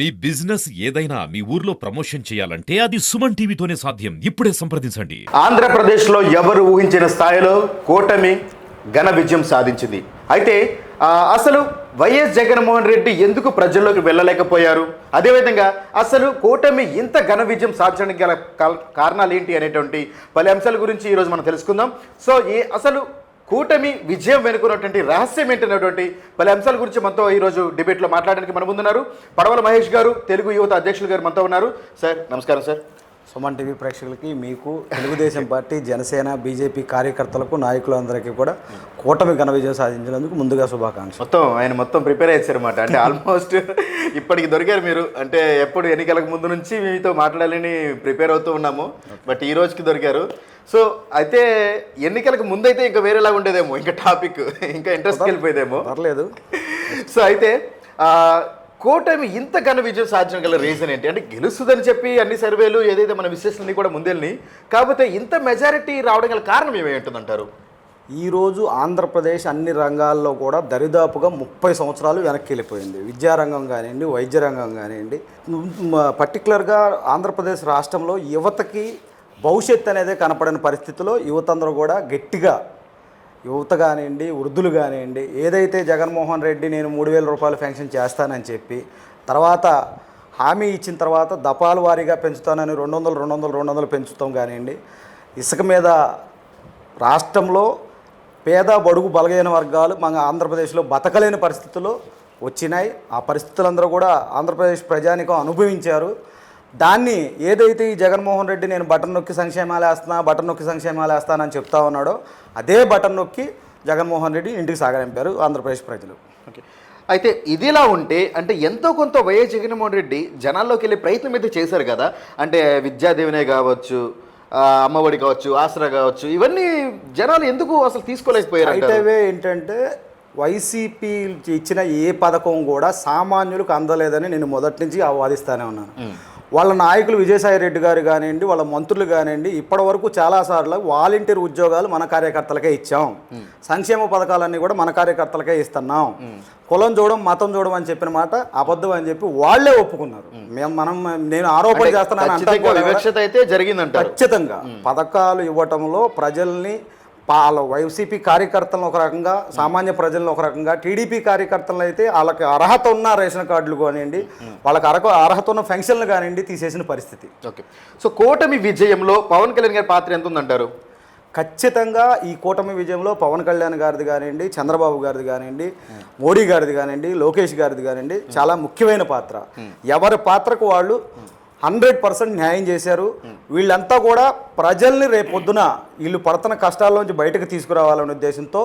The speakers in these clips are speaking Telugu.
మీ బిజినెస్ ఏదైనా మీ ఊర్లో ప్రమోషన్ చేయాలంటే అది సుమన్ టీవీతోనే సాధ్యం. ఇప్పుడే సంప్రదించండి. ఆంధ్రప్రదేశ్లో ఎవరు ఊహించిన స్థాయిలో కూటమి ఘన విజయం సాధించింది. అయితే ఆ, అసలు వైఎస్ జగన్మోహన్ రెడ్డి ఎందుకు ప్రజల్లోకి వెళ్ళలేకపోయారు? అదేవిధంగా అసలు కూటమి ఇంత ఘన విజయం సాధించడానికి గల కాల్- కారణాలు ఏంటి అనేటువంటి పలు అంశాల గురించి ఈరోజు మనం తెలుసుకుందాం. సో ఈ అసలు కూటమి విజయం వెనుకున్నటువంటి రహస్యం ఏంటనేటువంటి పలు అంశాల గురించి మనతో ఈరోజు డిబేట్లో మాట్లాడడానికి మన ముందున్నారు. పడవల మహేష్ గారు తెలుగు యువత అధ్యక్షులు గారు మనతో ఉన్నారు. సార్ నమస్కారం సార్. సుమన్ టీవీ ప్రేక్షకులకి మీకు తెలుగుదేశం పార్టీ జనసేన బీజేపీ కార్యకర్తలకు నాయకులందరికీ కూడా కూటమి ఘన విజయం సాధించినందుకు ముందుగా శుభాకాంక్షలు. మొత్తం ఆయన మొత్తం ప్రిపేర్ అయ్యారన్నమాట అంటే ఆల్మోస్ట్ ఇప్పటికి దొరికారు మీరు. అంటే ఎప్పుడు ఎన్నికలకు ముందు నుంచి మీతో మాట్లాడాలని ప్రిపేర్ అవుతూ ఉన్నాము. బట్ ఈ రోజుకి దొరికారు. సో అయితే ఎన్నికలకు ముందైతే ఇంకా వేరేలాగా ఉండేదేమో. ఇంకా టాపిక్ ఇంకా ఇంట్రెస్ట్ వెళ్ళిపోయేదేమో. పర్లేదు. సో అయితే కూటమి ఇంత ఘన విజయం సాధించడం గల రీజన్ ఏంటి? అంటే గెలుస్తుందని చెప్పి అన్ని సర్వేలు ఏదైతే మన విశ్లేషణని కూడా ముందెళ్ళి కాకపోతే ఇంత మెజారిటీ రావడం గల కారణం ఏమేంటుందంటారు ఈరోజు ఆంధ్రప్రదేశ్ అన్ని రంగాల్లో కూడా దరిదాపుగా ముప్పై సంవత్సరాలు వెనక్కి వెళ్ళిపోయింది. విద్యారంగం కానివ్వండి వైద్య రంగం కానివ్వండి. పర్టికులర్గా ఆంధ్రప్రదేశ్ రాష్ట్రంలో యువతకి భవిష్యత్ అనేది కనపడని పరిస్థితిలో యువతందరూ కూడా గట్టిగా యువత కానివ్వండి వృద్ధులు కానివ్వండి ఏదైతే జగన్మోహన్ రెడ్డి నేను మూడు వేల రూపాయలు పెన్షన్ చేస్తానని చెప్పి తర్వాత హామీ ఇచ్చిన తర్వాత దపాల వారీగా పెంచుతానని రెండు వందలు రెండు వందలు రెండు వందలు పెంచుతాం కానివ్వండి ఇసుక మీద రాష్ట్రంలో పేద బడుగు బలగైన వర్గాలు మన ఆంధ్రప్రదేశ్లో బతకలేని పరిస్థితులు వచ్చినాయి. ఆ పరిస్థితులందరూ కూడా ఆంధ్రప్రదేశ్ ప్రజానికం అనుభవించారు. దాన్ని ఏదైతే ఈ జగన్మోహన్ రెడ్డి నేను బటన్ నొక్కి సంక్షేమాలు వేస్తున్నా బటన్ నొక్కి సంక్షేమాలు వేస్తానని చెప్తా ఉన్నాడో అదే బటన్ నొక్కి జగన్మోహన్ రెడ్డి ఇంటికి సాగనింపారు ఆంధ్రప్రదేశ్ ప్రజలు. ఓకే. అయితే ఇదిలా ఉంటే అంటే ఎంతో కొంత వైఎస్ జగన్మోహన్ రెడ్డి జనాల్లోకి వెళ్ళే ప్రయత్నం అయితే చేశారు కదా? అంటే విద్యాదీవెనే కావచ్చు అమ్మఒడి కావచ్చు ఆసరా కావచ్చు ఇవన్నీ జనాలు ఎందుకు అసలు తీసుకోలేకపోయారు? అవే ఏంటంటే వైసీపీ ఇచ్చిన ఏ పథకం కూడా సామాన్యులకు అందలేదని నేను మొదటి నుంచి వాదిస్తానే ఉన్నాను. వాళ్ళ నాయకులు విజయసాయి రెడ్డి గారు కానివ్వండి వాళ్ళ మంత్రులు కానివ్వండి ఇప్పటి వరకు చాలాసార్లు వాలంటీర్ ఉద్యోగాలు మన కార్యకర్తలకే ఇచ్చాం. సంక్షేమ పథకాలన్నీ కూడా మన కార్యకర్తలకే ఇస్తున్నాం. కులం చూడడం మతం చూడడం అని చెప్పిన మాట అబద్ధం అని చెప్పి వాళ్ళే ఒప్పుకున్నారు. మేము. మనం నేను ఆరోపణ చేస్తున్నాను అంటాం ఖచ్చితంగా పథకాలు ఇవ్వటంలో ప్రజల్ని వాళ్ళ వైసీపీ కార్యకర్తలను ఒక రకంగా సామాన్య ప్రజలను ఒక రకంగా టీడీపీ కార్యకర్తలను అయితే వాళ్ళకి అర్హత ఉన్న రేషన్ కార్డులు కానివ్వండి వాళ్ళకి అర్హ అర్హత ఉన్న ఫంక్షన్లు కానివ్వండి తీసేసిన పరిస్థితి. ఓకే. సో కూటమి విజయంలో పవన్ కళ్యాణ్ గారి పాత్ర ఎంత ఉందంటారు ఖచ్చితంగా ఈ కూటమి విజయంలో పవన్ కళ్యాణ్ గారిది కానివ్వండి చంద్రబాబు గారిది కానివ్వండి మోడీ గారిది కానివ్వండి లోకేష్ గారిది కానివ్వండి చాలా ముఖ్యమైన పాత్ర. ఎవరి పాత్రకు వాళ్ళు హండ్రెడ్ పర్సెంట్ న్యాయం చేశారు. వీళ్ళంతా కూడా ప్రజల్ని రేపొద్దున వీళ్ళు పడుతున్న కష్టాల్లోంచి బయటకు తీసుకురావాలనే ఉద్దేశంతో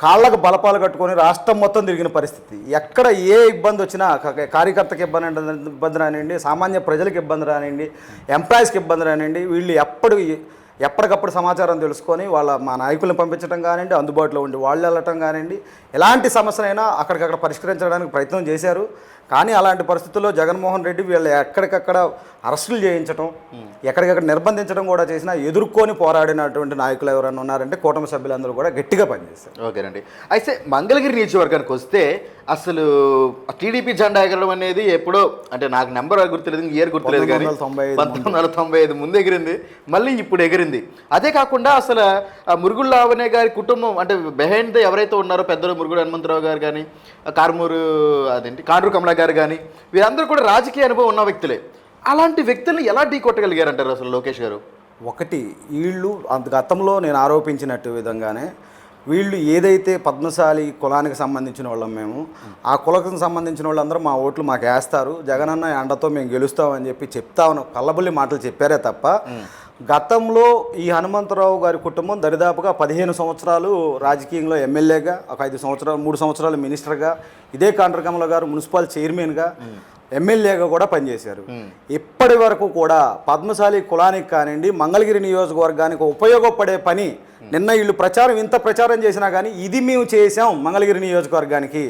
కాళ్ళకు బలపాలు కట్టుకొని రాష్ట్రం మొత్తం తిరిగిన పరిస్థితి. ఎక్కడ ఏ ఇబ్బంది వచ్చినా కార్యకర్తకి ఇబ్బంది ఇబ్బంది రానివ్వండి సామాన్య ప్రజలకు ఇబ్బంది రానివ్వండి ఎంప్లాయీస్కి ఇబ్బంది రానివ్వండి వీళ్ళు ఎప్పుడు ఎప్పటికప్పుడు సమాచారం తెలుసుకొని వాళ్ళ మా నాయకులను పంపించడం కానివ్వండి అందుబాటులో ఉండి వాళ్ళు వెళ్ళటం కానివ్వండి ఎలాంటి సమస్యనైనా అక్కడికక్కడ పరిష్కరించడానికి ప్రయత్నం చేశారు. కానీ అలాంటి పరిస్థితుల్లో జగన్మోహన్ రెడ్డి వీళ్ళు ఎక్కడికక్కడ అరెస్టులు చేయించడం ఎక్కడికక్కడ నిర్బంధించడం కూడా చేసినా ఎదుర్కొని పోరాడినటువంటి నాయకులు ఎవరైనా ఉన్నారంటే కూటమి సభ్యులందరూ కూడా గట్టిగా పనిచేశారు. ఓకేనండి. అయితే మంగళగిరి నియోజకవర్గానికి వస్తే అసలు టీడీపీ జెండా ఎగరడం అనేది ఎప్పుడో అంటే నాకు నెంబర్ గుర్తులేదు ఇయర్ గుర్తులేదు కానీ 1995 పంతొమ్మిది వందల తొంభై ఐదు ముందు ఎగిరింది మళ్ళీ ఇప్పుడు ఎగిరింది. అదే కాకుండా అసలు ఆ మురుగుళ్ళ లావణ్య గారి కుటుంబం అంటే బిహైండ్ ఎవరైతే ఉన్నారో పెద్దలు మురుగుడు హనుమంతరావు గారు కానీ కార్మూరు అదేంటి కాండ్రు కమలా గారు కానీ వీరందరూ కూడా రాజకీయ అనుభవం ఉన్న వ్యక్తులే. అలాంటి వ్యక్తులను ఎలా ఢీ కొట్టగలిగారంటారు అసలు లోకేష్ గారు? ఒకటి వీళ్ళు అంత గతంలో నేను ఆరోపించినట్టు విధంగానే వీళ్ళు ఏదైతే పద్మశాలి కులానికి సంబంధించిన వాళ్ళం మేము ఆ కులకు సంబంధించిన వాళ్ళందరూ మా ఓట్లు మాకు వేస్తారు. జగనన్న అండతో మేము గెలుస్తామని చెప్పి చెప్తామని కళ్ళబుల్లి మాటలు చెప్పారే తప్ప గతంలో ఈ హనుమంతరావు గారి కుటుంబం దరిదాపుగా పదిహేను సంవత్సరాలు రాజకీయంలో ఎమ్మెల్యేగా ఒక ఐదు సంవత్సరాలు మూడు సంవత్సరాలు మినిస్టర్గా ఇదే కాండ్రకమల గారు మున్సిపల్ చైర్మన్గా ఎమ్మెల్యేగా కూడా పనిచేశారు. ఇప్పటి వరకు కూడా పద్మశాలి కులానికి కానివ్వండి మంగళగిరి నియోజకవర్గానికి ఉపయోగపడే పని నిన్న వీళ్ళు ప్రచారం ఇంత ప్రచారం చేసినా కానీ ఇది మేము చేసాం మంగళగిరి నియోజకవర్గానికి.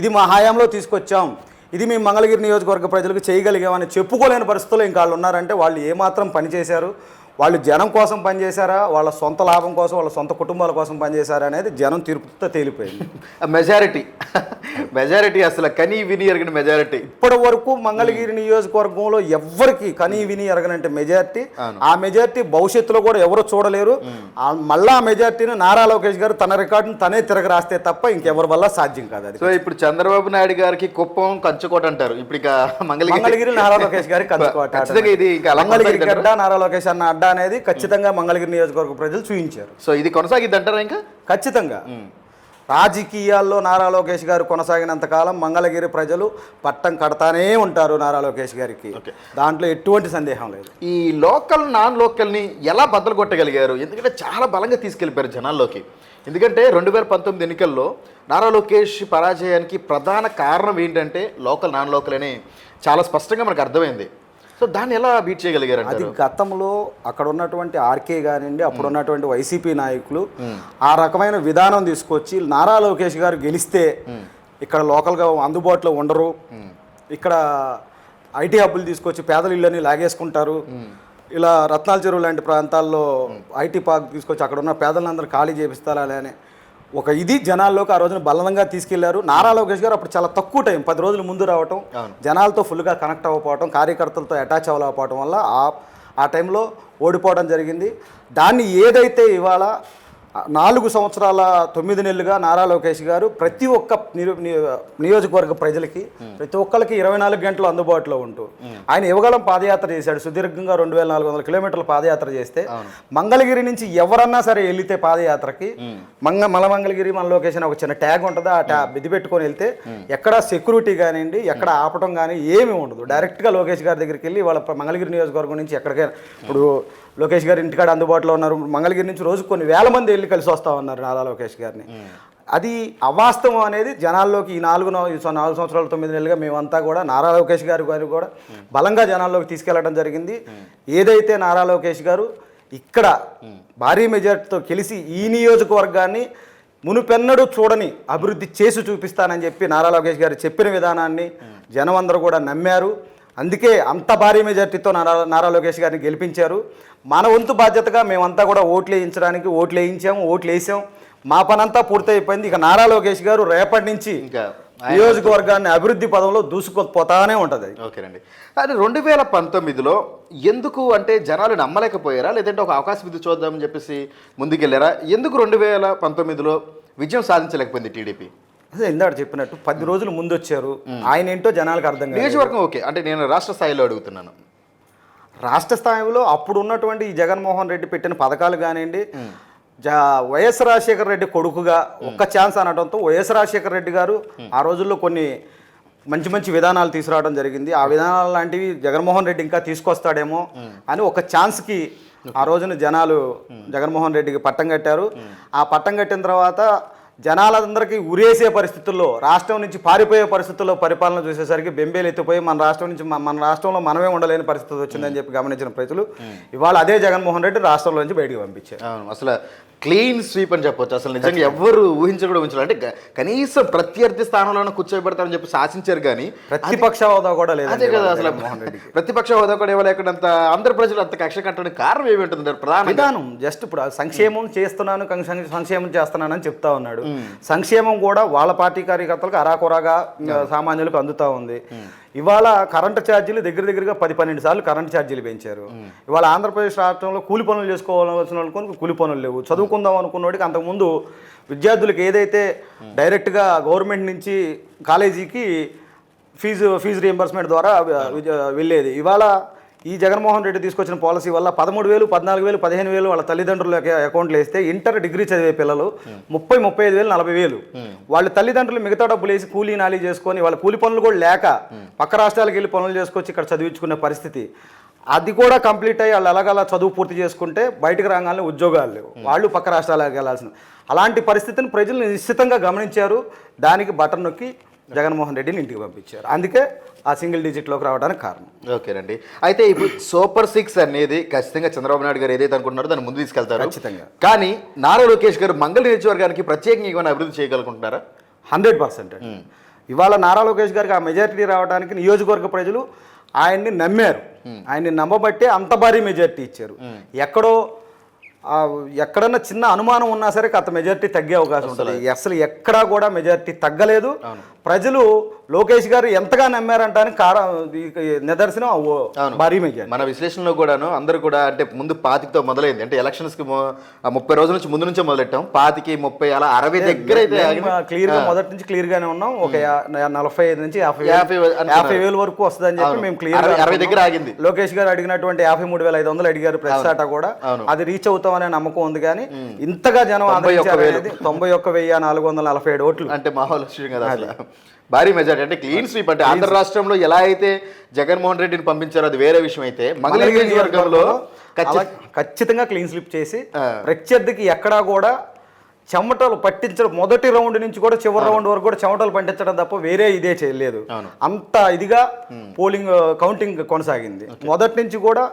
ఇది మా హయాంలో తీసుకొచ్చాం. ఇది మేము మంగళగిరి నియోజకవర్గ ప్రజలకు చేయగలిగామని చెప్పుకోలేని పరిస్థితుల్లో ఇంకా వాళ్ళు ఉన్నారంటే వాళ్ళు ఏమాత్రం పని చేశారు? వాళ్ళు జనం కోసం పనిచేశారా? వాళ్ళ సొంత లాభం కోసం వాళ్ళ సొంత కుటుంబాల కోసం పనిచేశారా అనేది జనం తీర్పుతో తేలిపోయింది. మెజారిటీ. మెజారిటీ అసలు కనీ విని ఎరిగిన మెజారిటీ. ఇప్పటి వరకు మంగళగిరి నియోజకవర్గంలో ఎవ్వరికి కనీ విని ఎరగనంటే మెజారిటీ. ఆ మెజారిటీ భవిష్యత్తులో కూడా ఎవరు చూడలేరు. మళ్ళా ఆ మెజారిటీని నారా లోకేష్ గారు తన రికార్డును తనే తిరగ రాస్తే తప్ప ఇంకెవరి వల్ల సాధ్యం కాదు అది. సో ఇప్పుడు చంద్రబాబు నాయుడు గారికి కుప్పం కంచుకోట అంటారు. ఇప్పుడు ఇక మంగళగిరి నారా లోకేష్ గారికి కంచుకోట ఇది మంగళగిరి? గడ్డ నారా లోకేష్ అన్న అడ్డా అనేది ఖచ్చితంగా మంగళగిరి నియోజకవర్గ ప్రజలు చూపించారు సో ఇది కొనసాగిద్ది అంటారా ఇంకా? ఖచ్చితంగా. రాజకీయాల్లో నారా లోకేష్ గారు కొనసాగినంత కాలం మంగళగిరి ప్రజలు పట్టం కడతానే ఉంటారు నారా లోకేష్ గారికి. దాంట్లో ఎటువంటి సందేహం లేదు. ఈ లోకల్ నాన్ లోకల్ని ఎలా బద్దలు కొట్టగలిగారు? ఎందుకంటే చాలా బలంగా తీసుకెళ్ళిపోయారు జనాల్లోకి. ఎందుకంటే రెండు వేల పంతొమ్మిది ఎన్నికల్లో నారా లోకేష్ పరాజయానికి ప్రధాన కారణం ఏంటంటే లోకల్ నాన్ లోకల్ అని చాలా స్పష్టంగా మనకు అర్థమైంది. సో దాన్ని ఎలా బీట్ చేయగలిగారు అది గతంలో అక్కడ ఉన్నటువంటి ఆర్కే కానివ్వండి అప్పుడు ఉన్నటువంటి వైసీపీ నాయకులు ఆ రకమైన విధానం తీసుకొచ్చి నారా లోకేష్ గారు గెలిస్తే ఇక్కడ లోకల్గా అందుబాటులో ఉండరు. ఇక్కడ ఐటీ హబ్బులు తీసుకొచ్చి పేదల ఇళ్ళని లాగేసుకుంటారు. ఇలా రత్నాల చెరువు లాంటి ప్రాంతాల్లో ఐటీ పార్క్ తీసుకొచ్చి అక్కడ ఉన్న పేదలందరూ ఖాళీ చేపిస్తారా అని ఒక ఇది జనాల్లోకి ఆ రోజున బలంగా తీసుకెళ్ళారు. నారా లోకేష్ గారు అప్పుడు చాలా తక్కువ టైం పది రోజుల ముందు రావటం జనాలతో ఫుల్గా కనెక్ట్ అవ్వకపోవటం కార్యకర్తలతో అటాచ్ అవ్వలేకపోవటం వల్ల ఆ ఆ టైంలో ఓడిపోవడం జరిగింది. దాన్ని ఏదైతే ఇవాళ నాలుగు సంవత్సరాల తొమ్మిది నెలలుగా నారా లోకేష్ గారు ప్రతి ఒక్క నియోజకవర్గ ప్రజలకి ప్రతి ఒక్కరికి ఇరవై నాలుగు గంటలు అందుబాటులో ఉంటూ ఆయన యువగలం పాదయాత్ర చేశాడు. సుదీర్ఘంగా రెండు వేల నాలుగు వందల కిలోమీటర్ల పాదయాత్ర చేస్తే మంగళగిరి నుంచి ఎవరన్నా సరే వెళితే పాదయాత్రకి మంగ మల మంగళగిరి మన లొకేషన్ ఒక చిన్న ట్యాగ్ ఉంటుంది. ఆ ట్యాగ్ ఇది పెట్టుకొని వెళ్తే ఎక్కడ సెక్యూరిటీ కానివ్వండి ఎక్కడ ఆపటం కానీ ఏమీ ఉండదు. డైరెక్ట్గా లోకేష్ గారి దగ్గరికి వెళ్ళి వాళ్ళ మంగళగిరి నియోజకవర్గం నుంచి ఎక్కడికైనా ఇప్పుడు లోకేష్ గారు ఇంటికాడ అందుబాటులో ఉన్నారు. మంగళగిరి నుంచి రోజు కొన్ని వేల మంది వెళ్ళి కలిసి వస్తా ఉన్నారు నారా లోకేష్ గారిని. అది అవాస్తవం అనేది జనాల్లోకి ఈ నాలుగు నాలుగు సంవత్సరాల తొమ్మిది నెలలుగా మేమంతా కూడా నారా లోకేష్ గారి గారు కూడా బలంగా జనాల్లోకి తీసుకెళ్ళడం జరిగింది. ఏదైతే నారా లోకేష్ గారు ఇక్కడ భారీ మెజార్టీతో గెలిచి ఈ నియోజకవర్గాన్ని మునుపెన్నడూ చూడని అభివృద్ధి చేసి చూపిస్తానని చెప్పి నారా లోకేష్ గారు చెప్పిన విధానాన్ని జనం అందరూ కూడా నమ్మారు. అందుకే అంత భారీ మెజార్టీతో నారా నారా లోకేష్ గారిని గెలిపించారు. మన వంతు బాధ్యతగా మేమంతా కూడా ఓట్లు వేయించడానికి ఓట్లు వేయించాము ఓట్లు వేసాం. మా పనంతా పూర్తయిపోయింది. ఇక నారా లోకేష్ గారు రేపటి నుంచి ఇంకా నియోజకవర్గాన్ని అభివృద్ధి పదంలో దూసుకుపోతానే ఉంటుంది. ఓకేనండి అది రెండు వేల పంతొమ్మిదిలో ఎందుకు అంటే జనాలు నమ్మలేకపోయారా? లేదంటే ఒక అవకాశం ఇది చూద్దామని చెప్పేసి ముందుకెళ్ళారా ఎందుకు రెండు వేల పంతొమ్మిదిలో విజయం సాధించలేకపోయింది టీడీపీ? అదే ఇందాక చెప్పినట్టు పది రోజులు ముందు వచ్చారు ఆయన ఏంటో జనాలకు అర్థం కాదు నియోజకవర్గం ఓకే. అంటే నేను రాష్ట్ర స్థాయిలో అడుగుతున్నాను. రాష్ట్ర స్థాయిలో అప్పుడు ఉన్నటువంటి ఈ జగన్మోహన్ రెడ్డి పెట్టిన పథకాలు కానివ్వండి జా వైఎస్ రాజశేఖర రెడ్డి కొడుకుగా ఒక్క ఛాన్స్ అనడంతో వైఎస్ రాజశేఖర రెడ్డి గారు ఆ రోజుల్లో కొన్ని మంచి మంచి విధానాలు తీసుకురావడం జరిగింది. ఆ విధానాలు లాంటివి జగన్మోహన్ రెడ్డి ఇంకా తీసుకొస్తాడేమో అని ఒక ఛాన్స్కి ఆ రోజున జనాలు జగన్మోహన్ రెడ్డికి పట్టం కట్టారు. ఆ పట్టం కట్టిన తర్వాత జనాలందరికీ ఉరేసే పరిస్థితుల్లో రాష్ట్రం నుంచి పారిపోయే పరిస్థితుల్లో పరిపాలన చూసేసరికి బెంబేలు ఎత్తిపోయి మన రాష్ట్రం నుంచి మన రాష్ట్రంలో మనమే ఉండలేని పరిస్థితి వచ్చిందని చెప్పి గమనించిన ప్రజలు. ఇవాళ అదే జగన్మోహన్ రెడ్డి రాష్ట్రంలో నుంచి బయటికి పంపించారు. అసలు క్లీన్ స్వీప్ అని చెప్పొచ్చు. అసలు నిజంగా ఎవ్వరు ఊహించకూడదు ఊహించారు అంటే కనీసం ప్రత్యర్థి స్థానంలోనే కూర్చోబెడతారని చెప్పి శాసించారు కానీ ప్రతిపక్ష హోదా కూడా అదే లేదండి కదా అసలు ప్రతిపక్ష హోదా కూడా ఇవ్వలేకుండా ఆంధ్ర ప్రజలు అంత కక్ష కట్టడానికి కారణం ఏమి ఉంటుంది? ప్రధానంగా విధానం జస్ట్ ఇప్పుడు సంక్షేమం చేస్తున్నాను సంక్షేమం చేస్తున్నాను అని చెప్తా ఉన్నాడు. సంక్షేమం కూడా వాళ్ళ పార్టీ కార్యకర్తలకు అరాకొరాగా సామాన్యులకు అందుతా ఉంది. ఇవాళ కరెంటు ఛార్జీలు దగ్గర దగ్గరగా పది పన్నెండు సార్లు కరెంటు ఛార్జీలు పెంచారు. ఇవాళ ఆంధ్రప్రదేశ్ రాష్ట్రంలో కూలి పనులు చేసుకోవాల్సిన వాళ్ళకి కూలి పనులు లేవు. చదువుకుందాం అనుకున్నోడికి అంతకుముందు విద్యార్థులకు ఏదైతే డైరెక్ట్గా గవర్నమెంట్ నుంచి కాలేజీకి ఫీజు ఫీజు రియంబర్స్మెంట్ ద్వారా వెళ్ళేది. ఇవాళ ఈ జగన్మోహన్ రెడ్డి తీసుకొచ్చిన పాలసీ వల్ల పదమూడు వేలు పద్నాలుగు వేలు పదిహేను వేలు వాళ్ళ తల్లిదండ్రుల అకౌంట్లు వేస్తే ఇంటర్ డిగ్రీ చదివే పిల్లలు ముప్పై ముప్పై ఐదు వేలు నలభై వేలు. వాళ్ళ తల్లిదండ్రులు మిగతా డబ్బులు వేసి కూలీ నాలి చేసుకొని వాళ్ళ కూలి పనులు కూడా లేక పక్క రాష్ట్రాలకు వెళ్ళి పనులు చేసుకొచ్చి ఇక్కడ చదివించుకునే పరిస్థితి. అది కూడా కంప్లీట్ అయ్యి వాళ్ళు ఎలాగలా చదువు పూర్తి చేసుకుంటే బయటకు రాగానే ఉద్యోగాలు లేవు. వాళ్ళు పక్క రాష్ట్రాలకు వెళ్ళాల్సిన అలాంటి పరిస్థితిని ప్రజలు నిశ్చితంగా గమనించారు. దానికి బటన్ నొక్కి జగన్మోహన్ రెడ్డిని ఇంటికి పంపించారు. అందుకే ఆ సింగిల్ డిజిట్లోకి రావడానికి కారణం. ఓకేనండి. అయితే ఇప్పుడు సూపర్ సిక్స్ అనేది ఖచ్చితంగా చంద్రబాబు నాయుడు గారు ఏదైతే అనుకుంటున్నారో దాన్ని ముందు తీసుకెళ్తారు. ఖచ్చితంగా. కానీ నారా లోకేష్ గారు మంగళ నియోజకవర్గానికి ప్రత్యేకంగా ఏమైనా అభివృద్ధి చేయగలుగుతున్నారా? హండ్రెడ్ పర్సెంట్ ఇవాళ నారా లోకేష్ గారికి ఆ మెజారిటీ రావడానికి నియోజకవర్గ ప్రజలు ఆయన్ని నమ్మారు. ఆయన్ని నమ్మబట్టే అంత భారీ మెజార్టీ ఇచ్చారు. ఎక్కడో ఎక్కడన్నా చిన్న అనుమానం ఉన్నా సరే కాస్త మెజార్టీ తగ్గే అవకాశం ఉంటుంది. అసలు ఎక్కడా కూడా మెజార్టీ తగ్గలేదు. ప్రజలు లోకేష్ గారు ఎంతగా నమ్మారంటానికి కార ఈ నిదర్శనం. భారీ మెజార్టీ. మన విశ్లేషణలో కూడాను అందరూ కూడా అంటే ముందు పాతికతో మొదలైంది. అంటే ఎలక్షన్స్కి మొ- ఆ ముప్పై రోజుల నుంచి ముందు నుంచే మొదలెట్టాం. పాతికి ముప్పై అలా అరవై దగ్గర అయితే ఆగింది. క్లియర్గా మొదటి నుంచి క్లియర్ గానే ఉన్నాం. ఒక నలభై ఐదు నుంచి యాభై యాభై వేలు- వరకు వస్తుందని చెప్పి. మేము క్లియర్ అరవై- దగ్గర ఆగింది. లోకేష్ గారు అడిగినటువంటి యాభై మూడు వేల ఐదు వందలు అడిగారు ప్రతి ఆట కూడా. అది రీచ్ అవుతామనే నమ్మకం ఉంది కానీ ఇంతగా జనం ఆదరించారు తొంభై ఒక్క వెయ్యి నాలుగు వందల నలభై ఏడు ఓట్లు. అంటే మామూలు విషయం కదా అసలు. భారీ మెజార్టీ. అంటే క్లీన్ స్వీప్ అంటే ఆంధ్ర రాష్ట్రంలో ఎలా అయితే జగన్మోహన్ రెడ్డిని పంపించారో అది వేరే విషయం అయితే మంగళగిరి అలా ఖచ్చితంగా క్లీన్ స్లిప్ చేసి. ప్రత్యర్థికి ఎక్కడా కూడా చెమటలు పట్టించడం మొదటి రౌండ్ నుంచి కూడా చివరి రౌండ్ వరకు కూడా చెమటలు పట్టించడం తప్ప వేరే ఇదే చేయలేదు. అంత ఇదిగా పోలింగ్ కౌంటింగ్ కొనసాగింది. మొదటి నుంచి కూడా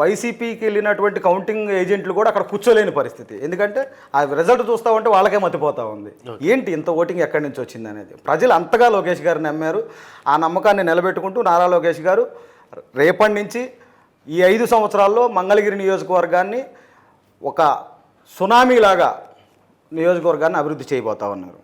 వైసీపీకి వెళ్ళినటువంటి కౌంటింగ్ ఏజెంట్లు కూడా అక్కడ కూర్చోలేని పరిస్థితి. ఎందుకంటే ఆ రిజల్ట్ చూస్తా ఉంటే వాళ్ళకే మతిపోతా ఉంది. ఏంటి ఇంత ఓటింగ్ ఎక్కడి నుంచి వచ్చింది అనేది? ప్రజలు అంతగా లోకేష్ గారు నమ్మారు. ఆ నమ్మకాన్ని నిలబెట్టుకుంటూ నారా లోకేష్ గారు రేపటి నుంచి ఈ ఐదు సంవత్సరాల్లో మంగళగిరి నియోజకవర్గాన్ని ఒక సునామీ లాగా నియోజకవర్గాన్ని అభివృద్ధి చేయబోతా ఉన్నారు.